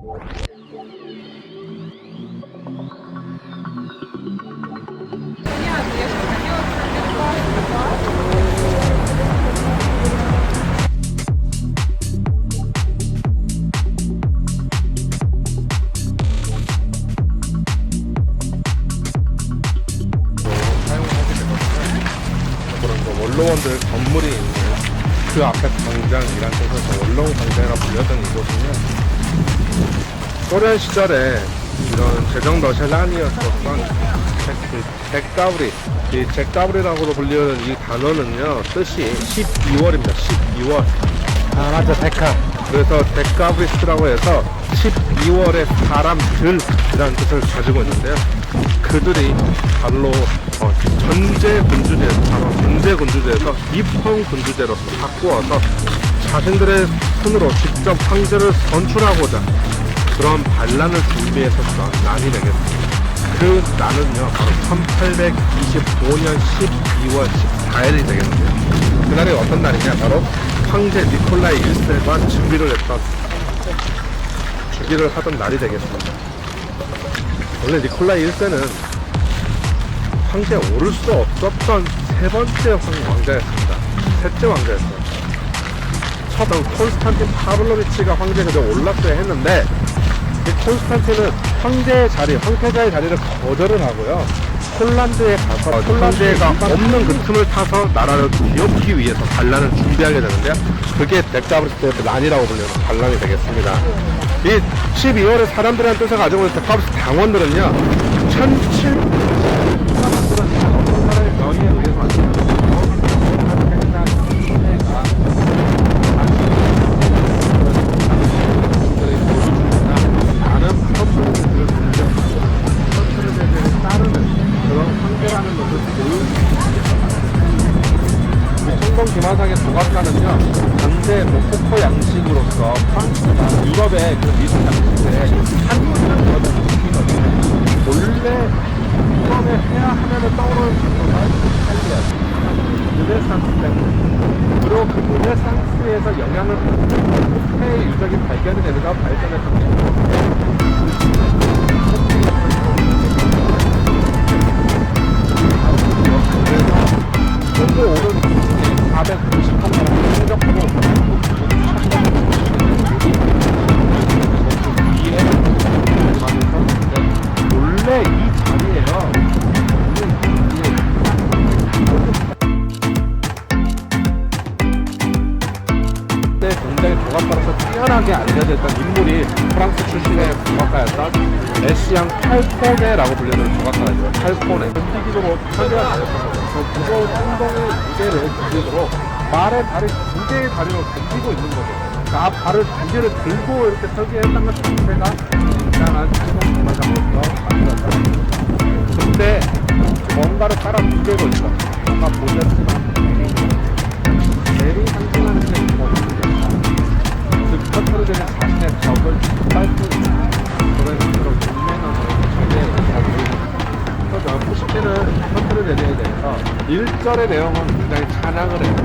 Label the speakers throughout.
Speaker 1: 그런 거 원로원들 건물이 있는 그 앞에 광장이란 곳에서 원로원 광장이라 불렸던 이곳은요. 소련 시절에 이런 제정도 셀란이었었던 그 잭가브리, 이 잭가브리라고도 불리는 이 단어는요, 뜻이 12월입니다. 12월.
Speaker 2: 아 맞아 백화
Speaker 1: 그래서 데카브리스라고 해서 12월의 사람들이라는 뜻을 가지고 있는데요. 그들이 바로 어, 전제 군주제, 바로 전제 군주제에서 입헌 군주제로서 바꾸어서 자신들의 손으로 직접 황제를 선출하고자 그런 반란을 준비했었던 난이 되겠습니다. 그 난은요, 바로 1825년 12월 14일이 되겠는데요. 그날이 어떤 날이냐, 바로 황제 니콜라이 1세가 준비를 했던, 주기를 하던 날이 되겠습니다. 원래 니콜라이 1세는 황제에 오를 수 없었던 세 번째 황- 왕자였습니다. 셋째 왕자였어요. 첫 콘스탄틴 파블로비치가 황제에 그저 올랐어야 했는데 이 콘스탄틴은 황제의 자리, 황태자의 자리를 거절을 하고요. 폴란드에 가서 폴란드가 없는 그 틈을 타서 나라를 비우기 위해서 반란을 준비하게 되는데요. 그게 데카브리스 난이라고 불리는 반란이 되겠습니다. 이 12월에 사람들이란 뜻을 가지고 있는 데카브리스 당원들은요. 1700 유적인 발견이 되는 팔코네라고 불리는 조각가였어요. 팔코네. 전기기적으로 설계가. 그 무거운 운동의 무게를 기준으로 말의 다리 두 개의 다리로 던지고 있는 거죠. 그러니까 앞 발을 두 개를 들고 이렇게 설계했던 것 자체가 굉장한 최종 만들었다는 거죠. 근데 뭔가를 따라 두개고 있어. 뭔가 보셨지만 대리 상징하는 게 뭐냐. 즉 컨트롤되는 자신의 적을 빨고 있는 1절의 내용은 굉장히 찬양을 해요.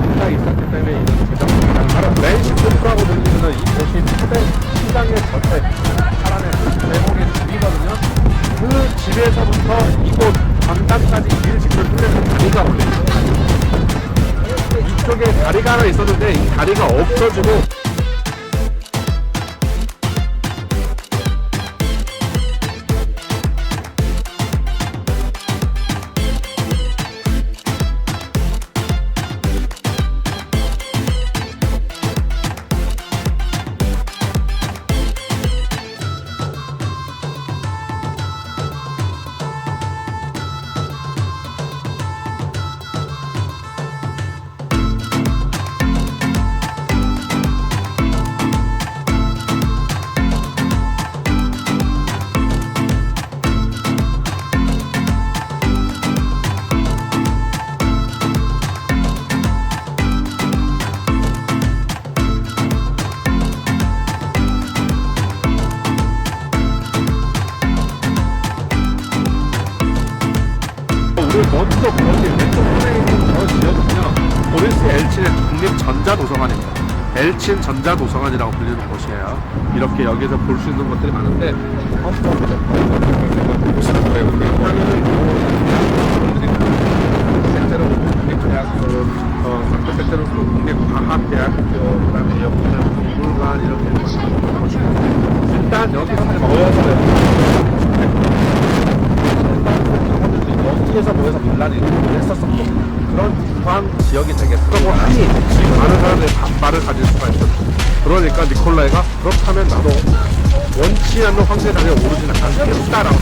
Speaker 1: 혼자 있었기 때문에 이런 제정신이란 바로 맨시프라고 불리는 이 대신 초대 시장의 저택 사람의 대목의 집이거든요. 그 집에서부터 이곳 광장까지 길 직을 뚫려서 다리가 올립니다. 이쪽에 다리가 하나 있었는데 이 다리가 없어지고 먼저 거기 왼쪽 편에 있는 저 지역은요 보리스 엘친의 국립 전자도서관입니다.
Speaker 3: 엘친 전자도서관이라고 불리는 곳이에요. 이렇게 여기서 볼 수 있는 것들이 많은데 실제로 국립대학교, 어, 국립과학대학교, 그다음에 여기는 박물관 이렇게 일단 여기서 모여서 여기에서 모여서 논란이 했었었고 그런 포항 지역이 되겠다고 하니 많은 사람들이 반발을 가질 수가 있었죠. 그러니까 니콜라이가 그렇다면 나도 원치 않는 황제 자리에 오르지는 않겠다라고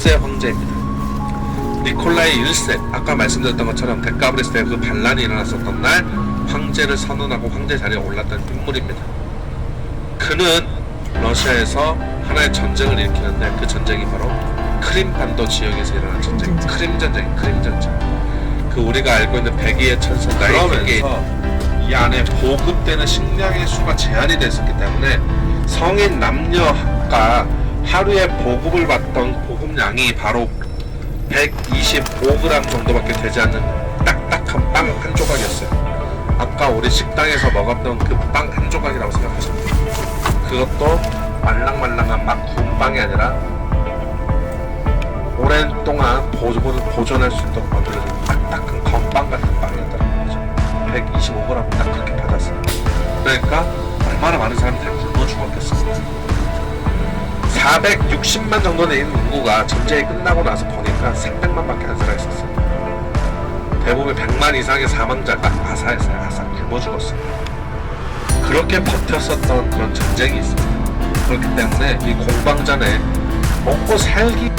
Speaker 1: 1세 황제입니다. 니콜라이 1세, 아까 말씀드렸던 것처럼 데카브리스 때그 반란이 일어났었던 날 황제를 선언하고 황제 자리에 올랐던 인물입니다. 그는 러시아에서 하나의 전쟁을 일으키는데 그 전쟁이 바로 크림반도 지역에서 일어난 전쟁, 크림 전쟁, 크림 전쟁. 그 우리가 알고 있는 백의의 천사 나이팅게일 이 안에 보급되는 식량의 수가 제한이 됐었기 때문에 성인 남녀가 하루에 보급을 받던 보급량이 바로 125g 정도밖에 되지 않는 딱딱한 빵 한 조각이었어요. 아까 우리 식당에서 먹었던 그 빵 한 조각이라고 생각하시면 돼요. 그것도 말랑말랑한 막 구운 빵이 아니라 오랜 동안 보존, 보존할 수 있도록 만들어진 딱딱한 건빵 같은 빵이었다는 거죠. 125g 딱 그렇게 받았어요. 그러니까 얼마나 많은 사람들이 굶어 죽었겠어요. 460만 정도 되는 인구가 전쟁이 끝나고 나서 보니까 300만 밖에 안 살아있었어요. 대부분 100만 이상의 사망자가 아사에서 아사 굶어 죽었어요. 그렇게 버텼었던 그런 전쟁이 있습니다. 그렇기 때문에 이 공방전에 먹고 살기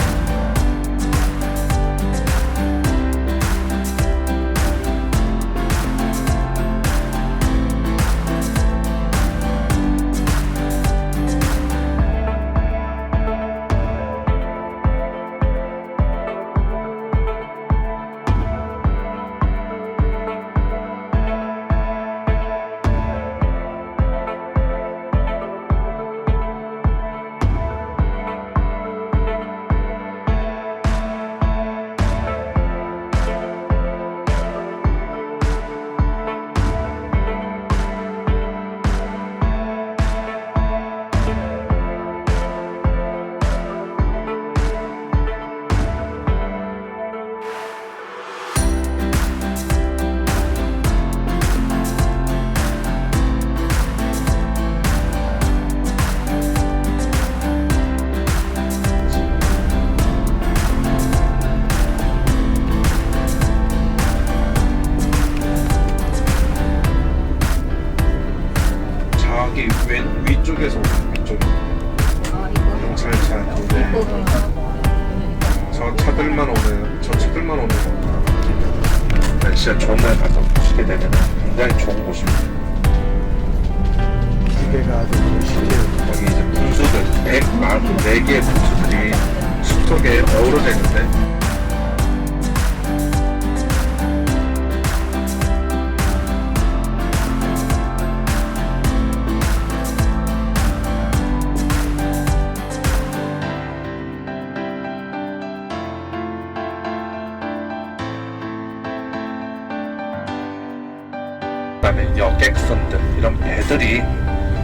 Speaker 1: 끌만 오네 전체 끌만 오네 날씨가 아, 좋은 날 가서 보시게 되면 굉장히 좋은 곳입니다.
Speaker 4: 기계가 아주 시계
Speaker 1: 여기 이제 분수들 144개의 분수들이 숲속에 어우러져 있는데 여객선들 이런 배들이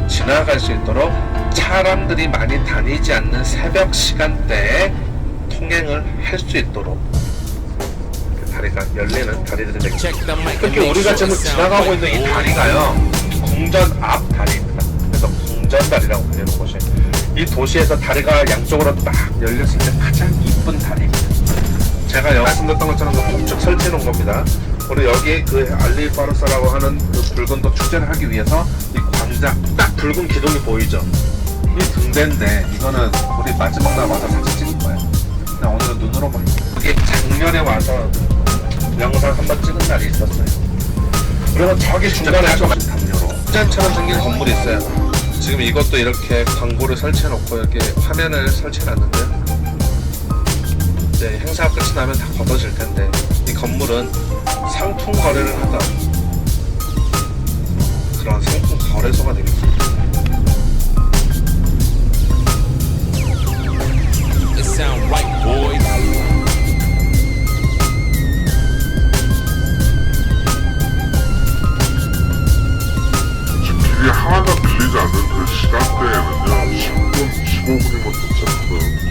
Speaker 1: 지나갈 수 있도록 사람들이 많이 다니지 않는 새벽 시간대에 통행을 할 수 있도록 그 다리가 열리는 다리들이 되겠습니다 특히 우리가 지금 지나가고 있는 이 다리가요 궁전 앞 다리입니다. 그래서 궁전 다리라고 불리는 곳이 이 도시에서 다리가 양쪽으로 딱 열렸을 때 가장 이쁜 다리입니다. 제가 말씀드렸던 것처럼 그 북쪽 설치해 놓은 겁니다. 우리 여기 그 알리바르사라고 하는 그 붉은 도 축제를 하기 위해서 이 광장 딱 붉은 기둥이 보이죠? 이 등대인데 이거는 우리 마지막 날 와서 사진 찍은 거예요. 그냥 오늘은 눈으로만. 여기 작년에 와서 영상 한번 찍은 날이 있었어요. 그리고 저기 중간에 좀 담요로 짠처럼 생긴 건물이 있어요. 지금 이것도 이렇게 광고를 설치해 놓고 이렇게 화면을 설치해 놨는데 이제 행사가 끝이 나면 다 걷어질 텐데 이 건물은 상품 거래를 하던 그런 상품 거래소가 되겠습니다.
Speaker 5: 길이 하나가 밀리지 않는 그 시간대에는요 10분, 15분이면 도착하는